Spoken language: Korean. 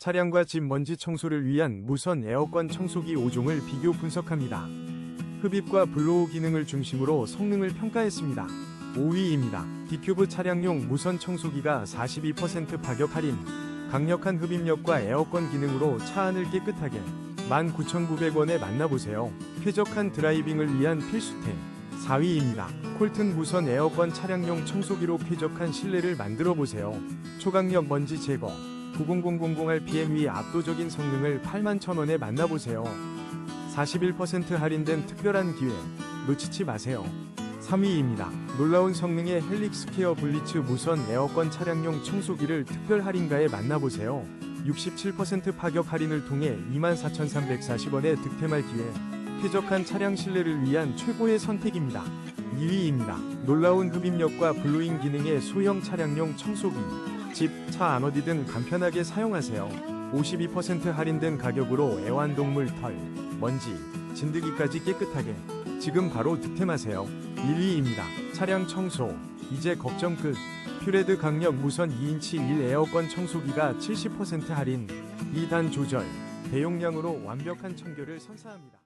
차량과 집 먼지 청소를 위한 무선 에어컨 청소기 5종을 비교 분석합니다. 흡입과 블로우 기능을 중심으로 성능을 평가했습니다. 5위입니다. 디큐브 차량용 무선 청소기가 42% 가격 할인. 강력한 흡입력과 에어컨 기능으로 차 안을 깨끗하게 19,900원에 만나보세요. 쾌적한 드라이빙을 위한 필수템. 4위입니다. 콜튼 무선 에어컨 차량용 청소기로 쾌적한 실내를 만들어 보세요. 초강력 먼지 제거. 90000rpm 위 압도적인 성능을 81,000원에 만나보세요. 41% 할인된 특별한 기회. 놓치지 마세요. 3위입니다. 놀라운 성능의 헬릭스 케어 블리츠 무선 에어컨 차량용 청소기를 특별 할인가에 만나보세요. 67% 파격 할인을 통해 24,340원에 득템할 기회. 쾌적한 차량 실내를 위한 최고의 선택입니다. 2위입니다. 놀라운 흡입력과 블루잉 기능의 소형 차량용 청소기. 집, 차 안 어디든 간편하게 사용하세요. 52% 할인된 가격으로 애완동물 털, 먼지, 진드기까지 깨끗하게. 지금 바로 득템하세요. 1위입니다. 차량 청소. 이제 걱정 끝. 퓨레드 강력 무선 2인치 1 에어컨 청소기가 70% 할인. 2단 조절. 대용량으로 완벽한 청결을 선사합니다.